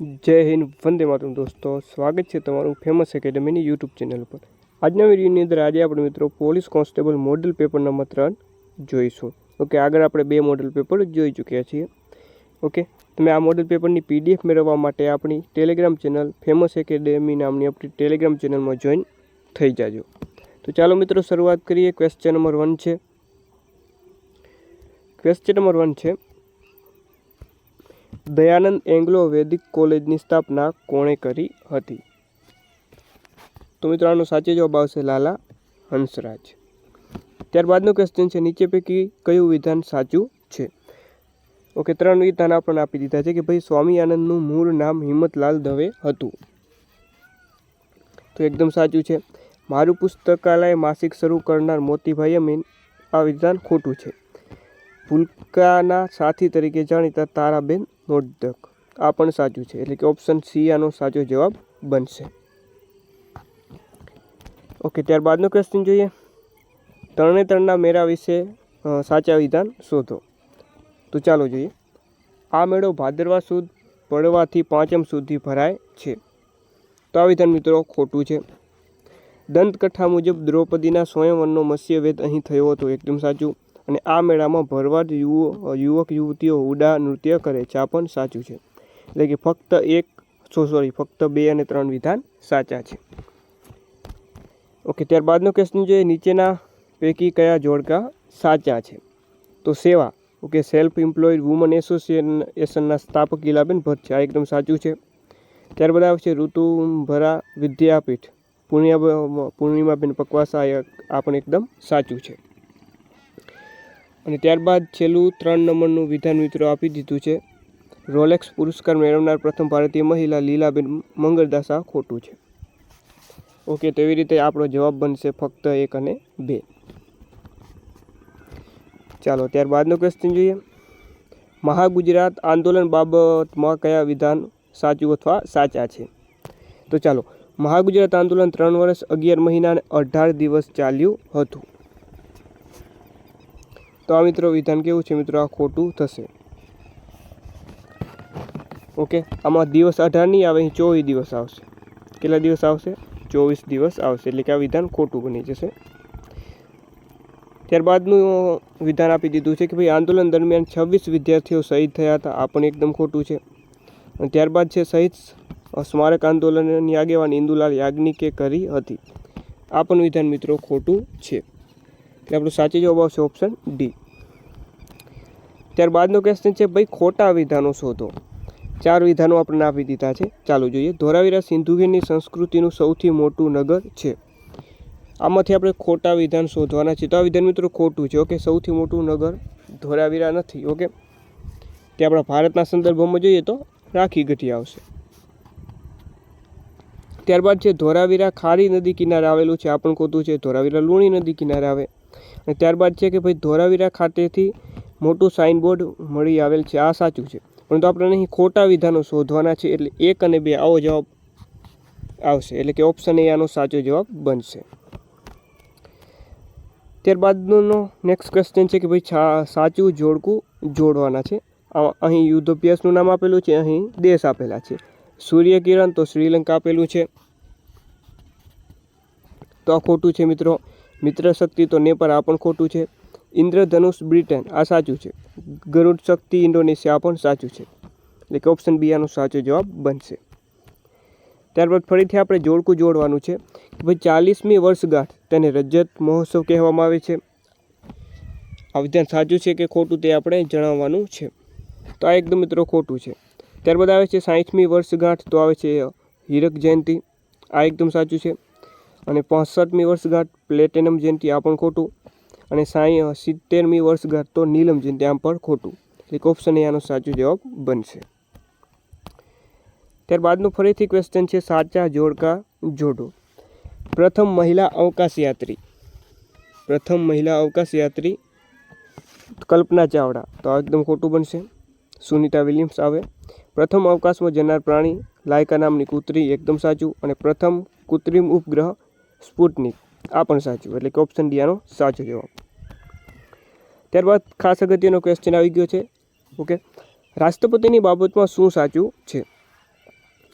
જય હિન્દ, વંદે માતરમ દોસ્તો. સ્વાગત છે તમારું ફેમસ એકેડમીની યુટ્યુબ ચેનલ પર. આજના વિડીયોની અંદર આજે આપણે મિત્રો police constable model paper number ત્રણ જોઈશું. ઓકે, આગળ આપણે બે મોડલ પેપર જોઈ ચૂક્યા છીએ. ઓકે, તમે આ મોડલ પેપરની પીડીએફ મેળવવા માટે આપણી ટેલિગ્રામ ચેનલ ફેમસ એકેડેમી નામની આપણી ટેલિગ્રામ ચેનલમાં જોઈન થઈ જાજો. તો ચાલો મિત્રો, શરૂઆત કરીએ. ક્વેશ્ચન નંબર વન છે. ક્વેશ્ચન નંબર વન છે દયાનંદ એંગ્લો વૈદિક કોલેજની સ્થાપના કોણે કરી હતી? તો મિત્રો આનો સાચો જવાબ આવશે લાલા હંસરાજ. ત્યારબાદનું ક્વેશ્ચન છે, નીચે પૈકી કયું વિધાન સાચું છે? ઓકે ત્રણ વિધાન આપણને આપી દીધા છે કે ભાઈ સ્વામી આનંદનું મૂળ નામ હિંમતલાલ દવે હતું. તો એકદમ સાચું છે. મારું પુસ્તકાલય માસિક શરૂ કરનાર મોતીભાઈ અમીન આ વિધાન ખોટું છે. ભૂલકાના સાથી તરીકે જાણીતા તારાબેન નોટદક આ પણ સાચું છે. એટલે કે ઓપ્શન સી આનો સાચો જવાબ બનશે. ઓકે ત્યારબાદનો ક્વેશ્ચન જોઈએ. ત્રણે ત્રણના મેળા વિશે સાચા વિધાન શોધો. તો ચાલો જોઈએ. આ મેળો ભાદરવા સુદ પડવાથી પાંચમ સુધી ભરાય છે. તો આ વિધાન મિત્રો ખોટું છે. દંતકથા મુજબ દ્રૌપદીના સ્વયંવરનો મત્સ્યવેદ અહીં થયો હતો. એકદમ સાચું. અને આ મેળામાં ભરવાડ યુવો યુવક યુવતીઓ ઉડા નૃત્ય કરે છે આ પણ સાચું છે. એટલે કે ફક્ત એક, સો સોરી ફક્ત બે અને ત્રણ વિધાન સાચા છે. ઓકે ત્યારબાદનો ક્વેશ્ચન જે નીચેના પૈકી કયા જોડકા સાચા છે? તો સેવા. ઓકે સેલ્ફ એમ્પ્લોયડ વુમન એસોસિએશનના સ્થાપક ઇલાબેન ભટ્ટ છે. આ એકદમ સાચું છે. ત્યારબાદ આવશે ઋતુભરા વિદ્યાપીઠ. પૂર્ણિમા પૂર્ણિમાબેન પકવાસા આ પણ એકદમ સાચું છે. અને ત્યારબાદ છેલ્લું ત્રણ નંબરનું વિધાન મિત્રો આપી દીધું છે. રોલેક્સ પુરસ્કાર મેળવનાર પ્રથમ ભારતીય મહિલા લીલાબેન મંગળદાસ ખોટું છે. ઓકે, તો એવી રીતે આપણો જવાબ બનશે ફક્ત એક અને બે. ચાલો, ત્યારબાદનો ક્વેશ્ચન જોઈએ. મહાગુજરાત આંદોલન બાબતમાં કયા વિધાન સાચું અથવા સાચા છે? તો ચાલો, મહાગુજરાત આંદોલન ત્રણ વર્ષ અગિયાર મહિના અને અઢાર દિવસ ચાલ્યું હતું. તો આ મિત્રો વિધાન કેવું છે મિત્રો? આ ખોટું થશે. ઓકે? આમાં દિવસ અઢાર નહીં આવે, અહીં ચોવીસ દિવસ આવશે. કેટલા દિવસ આવશે? ચોવીસ દિવસ આવશે. એટલે કે આ વિધાન ખોટું બની જશે. ત્યારબાદનું વિધાન આપી દીધું છે કે ભાઈ, આંદોલન દરમિયાન છવ્વીસ વિદ્યાર્થીઓ શહીદ થયા હતા. આ પણ એકદમ ખોટું છે. અને ત્યારબાદ છે શહીદ સ્મારક આંદોલનની આગેવાની ઇન્દુલાલ યાજ્ઞિકે કરી હતી. આ પણ વિધાન મિત્રો ખોટું છે. એટલે આપણું સાચો જવાબ આવશે ઓપ્શન ડી ત્યારબાદનો ક્વેશ્ચન છે, ભાઈ, ખોટા વિધાનો શોધો. ચાર વિધાનો આપણને આપી દીધા છે. ચાલો જોઈએ. ધોરાવીરા સિંધુગીરની સંસ્કૃતિનું સૌથી મોટું નગર છે. આમાંથી આપણે ખોટા વિધાન શોધવાના છે. તો આ વિધાન મિત્રો ખોટું છે. ઓકે, સૌથી મોટું નગર ધોરાવીરા નથી. ઓકે? તે આપણા ભારતના સંદર્ભમાં જોઈએ તો રાખી ગઢી આવશે. ત્યારબાદ છે, ધોરાવીરા ખારી નદી કિનારે આવેલું છે. આ પણ ખોટું છે. ધોરાવીરા લુણી નદી કિનારે આવે. અને ત્યારબાદ છે કે ભાઈ ધોરાવીરા ખાતેથી મોટું સાઇનબોર્ડ મળી આવેલ છે. આ સાચું છે. પરંતુ આપણે અહીં ખોટા વિધાનો શોધવાના છે એટલે એક અને બે આવો જવાબ આવશે. એટલે કે ઓપ્શન એ આનો સાચો જવાબ બનશે. ત્યારબાદનો નેક્સ્ટ ક્વેશ્ચન છે કે ભાઈ સાચું જોડકું જોડવાના છે. અહીં યુદ્ધ અભ્યાસનું નામ આપેલું છે. અહીં દેશ આપેલા છે. સૂર્યકિરણ તો શ્રીલંકા આપેલું છે. તો આ ખોટું છે મિત્રો. મિત્ર શક્તિ તો નેપાળ આ પણ ખોટું છે. ઇન્દ્રધનુષ બ્રિટન, આ સાચું છે. ગરુડ શક્તિ ઇન્ડોનેશિયા પણ સાચું છે. એટલે કે ઓપ્શન બી આનો સાચો જવાબ બનશે. ત્યારબાદ ફરીથી આપણે જોડકું જોડવાનું છે કે ભાઈ ચાલીસમી વર્ષગાંઠ તેને રજત મહોત્સવ કહેવામાં આવે છે. આ વિધાન સાચું છે કે ખોટું તે આપણે જણાવવાનું છે. તો આ એકદમ મિત્રો ખોટું છે. ત્યારબાદ આવે છે સાહીઠમી વર્ષગાંઠ, તો આવે છે હીરક જયંતિ. આ એકદમ સાચું છે. અને પાંસઠમી વર્ષગાંઠ પ્લેટિનમ જયંતિ આ પણ ખોટું અને સાઈ સિત્તેરમી વર્ષગાંઠ તો નીલમ જયંતિ આમ પણ ખોટું. એટલે ઓપ્શન એ આનો સાચો જવાબ બનશે. ત્યારબાદનું ફરીથી ક્વેશ્ચન છે સાચા જોડકા જોડો. પ્રથમ મહિલા અવકાશ યાત્રી. પ્રથમ મહિલા અવકાશ યાત્રી કલ્પના ચાવડા. તો આ એકદમ ખોટું બનશે. સુનિતા વિલિયમ્સ આવે. પ્રથમ અવકાશમાં જનાર પ્રાણી લાયકા નામની કૂતરી એકદમ સાચું અને પ્રથમ કૃત્રિમ ઉપગ્રહ સ્પુટનિક. આ પણ સાચું, એટલે કે ઓપ્શન ડી આનો સાચો જવાબ. ત્યારબાદ ખાસ અગત્યનો ક્વેશ્ચન આવી ગયો છે. ઓકે, રાષ્ટ્રપતિની બાબતમાં શું સાચું છે?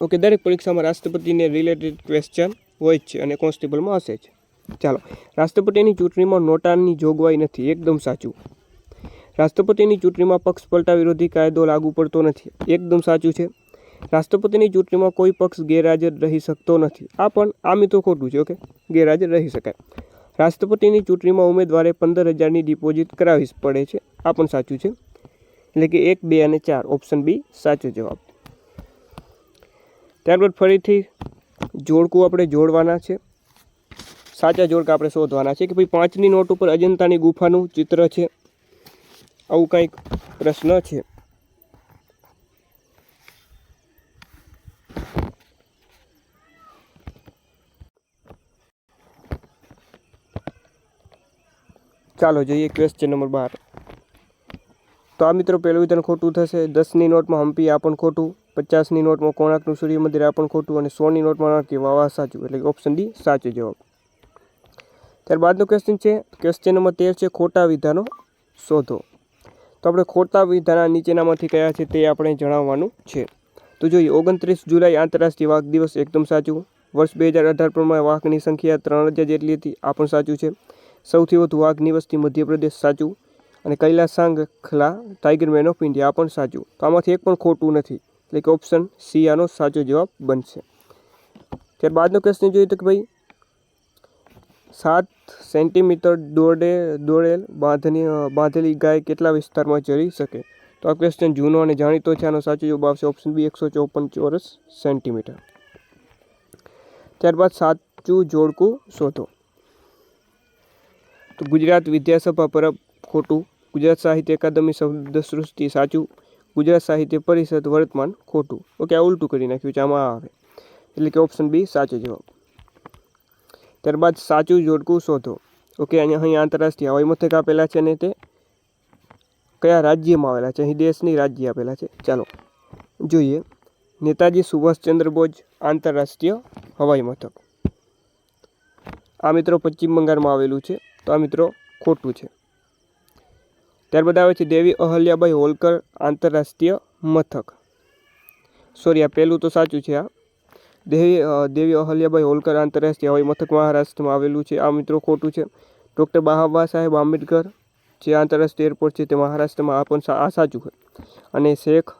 ઓકે, દરેક પરીક્ષામાં રાષ્ટ્રપતિને રિલેટેડ ક્વેશ્ચન હોય જ છે અને કોન્સ્ટેબલમાં હશે જ. ચાલો, રાષ્ટ્રપતિની ચૂંટણીમાં નોટાની જોગવાઈ નથી, એકદમ સાચું. રાષ્ટ્રપતિની ચૂંટણીમાં પક્ષ પલટા વિરોધી કાયદો લાગુ પડતો નથી, એકદમ સાચું છે. રાષ્ટ્રપતિની ચૂંટણીમાં કોઈ પક્ષ ગેરહાજર રહી શકતો નથી. આ પણ આ મિત્રો ખોટું છે, ઓકે? ગેરહાજર રહી શકાય. રાષ્ટ્રપતિની ચૂંટણીમાં ઉમેદવારે પંદર હજારની ડિપોઝિટ કરાવવી પડે છે. આ પણ સાચું છે. એટલે કે એક, બે અને ચાર. ઓપ્શન બી સાચો જવાબ. ત્યારબાદ ફરીથી જોડકું આપણે જોડવાના છે. સાચા જોડકા આપણે શોધવાના છે કે ભાઈ પાંચની નોટ ઉપર અજંતાની ગુફાનું ચિત્ર છે. આવું કંઈક પ્રશ્ન છે. ચાલો જોઈએ ક્વેશ્ચન નંબર બાર. તો આ મિત્રો પહેલું વિધાન ખોટું થશે. દસની નોટમાં હમ્પી આ પણ ખોટું, પચાસની નોટમાં કોણાકનું સૂર્ય મંદિર આ પણ ખોટું અને સોની નોટમાં નાખી વાવા સાચું. એટલે કે ઓપ્શન ડી સાચો જવાબ. ત્યારબાદનો ક્વેશ્ચન છે ક્વેશ્ચન નંબર તેર છે, ખોટા વિધાનો શોધો. તો આપણે ખોટા વિધાના નીચેનામાંથી કયા છે તે આપણે જણાવવાનું છે. તો જોઈએ, ઓગણત્રીસ જુલાઈ આંતરરાષ્ટ્રીય વાઘ દિવસ એકદમ સાચું. વર્ષ બે હજાર અઢાર પ્રમાણે વાઘની સંખ્યા ત્રણ હજાર જેટલી હતી. આ પણ સાચું છે. સૌથી વધુ વાઘની વસ્તી મધ્યપ્રદેશ સાચું અને કૈલાસાંગ ખલા ટાઈગર મેન ઓફ ઇન્ડિયા પણ સાચું. તો આમાંથી એક પણ ખોટું નથી. એટલે કે ઓપ્શન સી આનો સાચો જવાબ બનશે. ત્યારબાદનો ક્વેશ્ચન જોઈએ તો કે ભાઈ, સાત સેન્ટીમીટર દોડે, દોડેલ બાંધની બાંધેલી ગાય કેટલા વિસ્તારમાં ચરી શકે? તો આ ક્વેશ્ચન જૂનો અને જાણીતો છે. આનો સાચો જવાબ આવશે ઓપ્શન બી એકસો ચોપન ચોરસ સેન્ટીમીટર. ત્યારબાદ સાચું જોડકું શોધો. તો ગુજરાત વિદ્યાસભા પરબ ખોટું, ગુજરાત સાહિત્ય અકાદમી શબ્દ સૃષ્ટિ સાચું, ગુજરાત સાહિત્ય પરિષદ વર્તમાન ખોટું. ઓકે, આ ઉલટું કરી નાખ્યું છે, આમાં આવે. એટલે કે ઓપ્શન બી સાચો જવાબ. ત્યારબાદ સાચું જોડકું શોધો. ઓકે, અહીંયા અહીં આંતરરાષ્ટ્રીય હવાઈ મથક આપેલા છે અને તે? કયા રાજ્યમાં આવેલા છે? અહીં દેશની રાજ્ય આપેલા છે. ચાલો, જોઈએ. નેતાજી સુભાષચંદ્ર બોઝ આંતરરાષ્ટ્રીય હવાઈ મથક. આ મિત્રો પશ્ચિમ બંગાળમાં આવેલું છે. તો આ મિત્રો ખોટું છે. ત્યારબાદ આવે છે દેવી અહલ્યાબાઈ હોલકર આંતરરાષ્ટ્રીય મથક. સોરી આ પહેલું તો સાચું છે આ દેવી દેવી અહલ્યાબાઈ હોલકર આંતરરાષ્ટ્રીય હવાઈ મથક મહારાષ્ટ્રમાં આવેલું છે. આ મિત્રો ખોટું છે. ડૉક્ટર બાબા સાહેબ આંબેડકર જે આંતરરાષ્ટ્રીય એરપોર્ટ છે તે મહારાષ્ટ્રમાં આ પણ આ સાચું છે. અને શેખ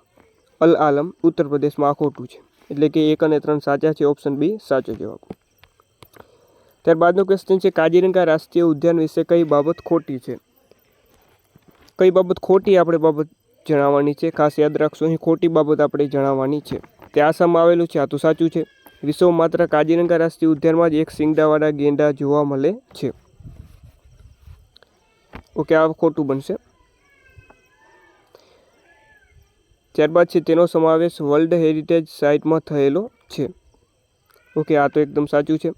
અલ આલમ ઉત્તર પ્રદેશમાં આ ખોટું છે. એટલે કે એક અને ત્રણ સાચા છે, ઓપ્શન બી સાચો જવાબ ત્યારબાદનો ક્વેશ્ચન છે, કાજીરંગા રાષ્ટ્રીય ઉદ્યાન વિશે કઈ બાબત ખોટી છે? કઈ બાબત ખોટી આપણે બાબત જણાવવાની છે? ખાસ યાદ રાખશો, અહીં ખોટી બાબત આપણે જણાવવાની છે. તે આસામમાં આવેલું છે, આ તો સાચું છે. વિશ્વ માત્ર કાજીરંગા રાષ્ટ્રીય ઉદ્યાનમાં જ એક સિંગડાવાળા ગેંડા જોવા મળે છે. ઓકે, આ ખોટું બનશે. ત્યારબાદ છે, તેનો સમાવેશ વર્લ્ડ હેરિટેજ સાઇટમાં થયેલો છે. ઓકે, આ તો એકદમ સાચું છે.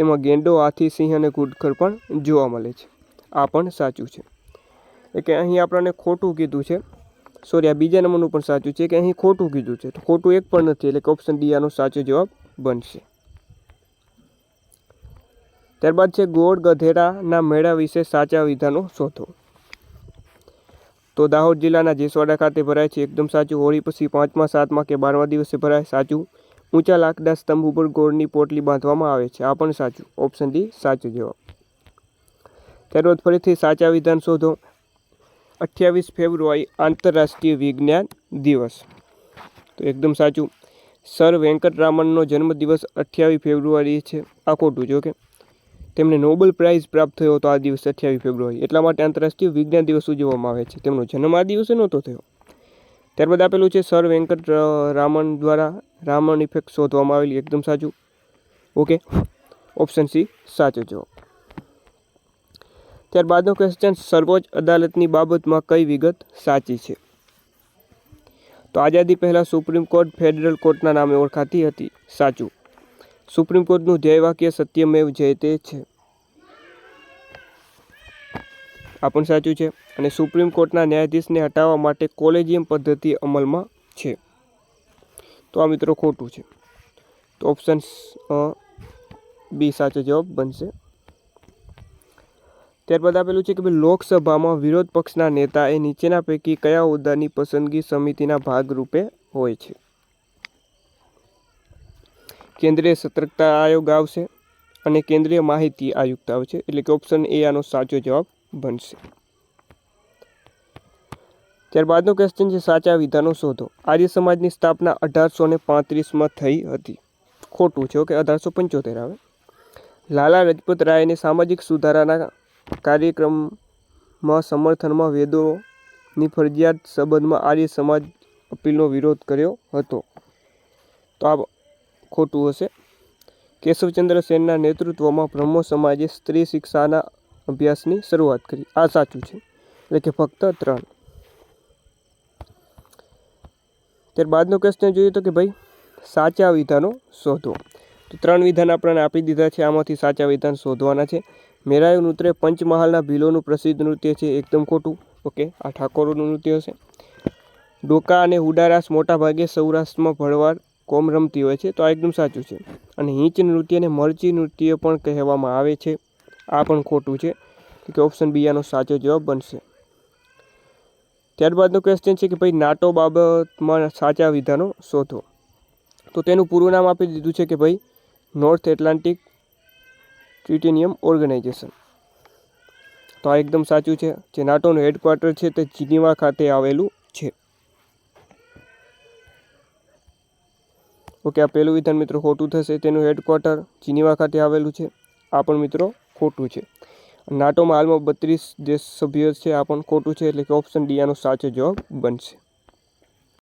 તેમાં ગેંડો, હાથી, સિંહ અને ઘૂડખર પણ જોવા મળે છે. આ પણ સાચું છે. એટલે કે અહીં આપણને ખોટું કીધું છે. સોરી આ બીજા નંબરનું પણ સાચું છે કે અહીં ખોટું કીધું છે. તો ખોટું એક પણ નથી, એટલે કે ઓપ્શન ડી આનો સાચો જવાબ બનશે. ત્યારબાદ છે ગોળ ગધેડાના મેળા વિશે સાચા વિધાનો શોધો. તો દાહોદ જિલ્લાના જેસવાડા ખાતે ભરાય છે. એકદમ સાચું. હોળી પછી પાંચમા, સાતમા કે બારમા દિવસે ભરાય સાચું ઊંચા લાકડા સ્તંભ ઉપર ગોળની પોટલી બાંધવામાં આવે છે. આ પણ સાચું. ઓપ્શન ડી સાચો જવાબ. ત્યારબાદ ફરીથી સાચા વિધાન શોધો. અઠ્યાવીસ ફેબ્રુઆરી આંતરરાષ્ટ્રીય વિજ્ઞાન દિવસ. તો એકદમ સાચું. સર વેંકટરામનનો જન્મદિવસ અઠ્યાવીસ ફેબ્રુઆરી છે. આ ખોટું જો કે તેમને નોબેલ પ્રાઇઝ પ્રાપ્ત થયો હતો આ દિવસ અઠ્યાવીસ ફેબ્રુઆરી. એટલા માટે આંતરરાષ્ટ્રીય વિજ્ઞાન દિવસ ઉજવવામાં આવે છે. તેમનો જન્મ આ દિવસે નહોતો થયો. ત્યારબાદ આપેલું છે સર વેંકટ રામન દ્વારા રામન ઇફેક્ટ શોધવામાં આવેલી. એકદમ સાચું. ઓકે. ઓપ્શન સી સાચો જવાબ. ત્યારબાદનો ક્વેશ્ચન સર્વોચ્ચ અદાલતની બાબતમાં કઈ વિગત સાચી છે? તો આઝાદી પહેલાં સુપ્રીમ કોર્ટ ફેડરલ કોર્ટના નામે ઓળખાતી હતી. સાચું. સુપ્રીમ કોર્ટનું ધ્યેય વાક્ય સત્યમેવ જયતે છે. આ પણ સાચું છે અને સુપ્રીમ કોર્ટના ન્યાયાધીશને હટાવવા માટે કોલેજિયમ પદ્ધતિ અમલમાં છે. તો આ મિત્રો ખોટું છે. તો ઓપ્શન બી સાચો જવાબ બનશે. ત્યારબાદ આપેલું છે કે ભાઈ લોકસભામાં વિરોધ પક્ષના નેતા એ નીચેના પૈકી કયા હોદ્દાની પસંદગી સમિતિના ભાગરૂપે હોય છે? કેન્દ્રીય સતર્કતા આયોગ આવશે અને કેન્દ્રીય માહિતી આયુક્ત આવશે. એટલે કે ઓપ્શન એ આનો સાચો જવાબ બનશે. ત્યારબાદનો ક્વેશ્ચન છે, સાચા વિધાનો શોધો. આર્ય સમાજની સ્થાપના અઢારસો ને પાંત્રીસમાં થઈ હતી. ખોટું છે, ઓકે, અઢારસો પંચોતેર આવે. લાલા લજપત રાયને સામાજિક સુધારાના કાર્યક્રમમાં સમર્થનમાં વેદોની ફરજિયાત સંબંધમાં આર્ય સમાજ અપીલનો વિરોધ કર્યો હતો. તો આ ખોટું હશે. કેશવચંદ્ર સેનના નેતૃત્વમાં બ્રહ્મો સમાજે સ્ત્રી શિક્ષાના અભ્યાસની શરૂઆત કરી. આ સાચું છે. એટલે કે ફક્ત ત્રણ. ત્યારબાદનો ક્વેશ્ચન જોઈએ તો કે ભાઈ, સાચા વિધાનો શોધો. તો ત્રણ વિધાન આપણને આપી દીધા છે. આમાંથી સાચા વિધાન શોધવાના છે. મેરાયું નૃત્ય પંચમહાલના ભીલોનું પ્રસિદ્ધ નૃત્ય છે. એકદમ ખોટું. ઓકે, આ ઠાકોરોનું નૃત્ય હશે. ડોકા અને હુડારાસ મોટાભાગે સૌરાષ્ટ્રમાં ભળવાર કોમ રમતી હોય છે. તો આ એકદમ સાચું છે. અને હિંચ નૃત્યને મરચી નૃત્ય પણ કહેવામાં આવે છે. આ પણ ખોટું છે કે ઓપ્શન બી આનો સાચો જવાબ બનશે. ત્યારબાદનો ક્વેશ્ચન છે કે ભાઈ નાટો બાબતમાં સાચા વિધાનો શોધો. તો તેનું પૂરું નામ આપી દીધું છે કે ભાઈ નોર્થ એટલાન્ટિક ટ્રિટેનિયમ ઓર્ગેનાઇઝેશન તો આ એકદમ સાચું છે જે નાટોનું હેડક્વાર્ટર છે તે જીનીવા ખાતે આવેલું છે. ઓકે આ પહેલું વિધાન મિત્રો ખોટું થશે. તેનું હેડક્વાર્ટર જીનીવા ખાતે આવેલું છે. આ પણ મિત્રો ખોટું છે. નાટોમાં હાલમાં બત્રીસ દેશ સભ્યો છે, આ પણ ખોટું છે, એટલે કે ઓપ્શન ડી આનો સાચો જવાબ બનશે.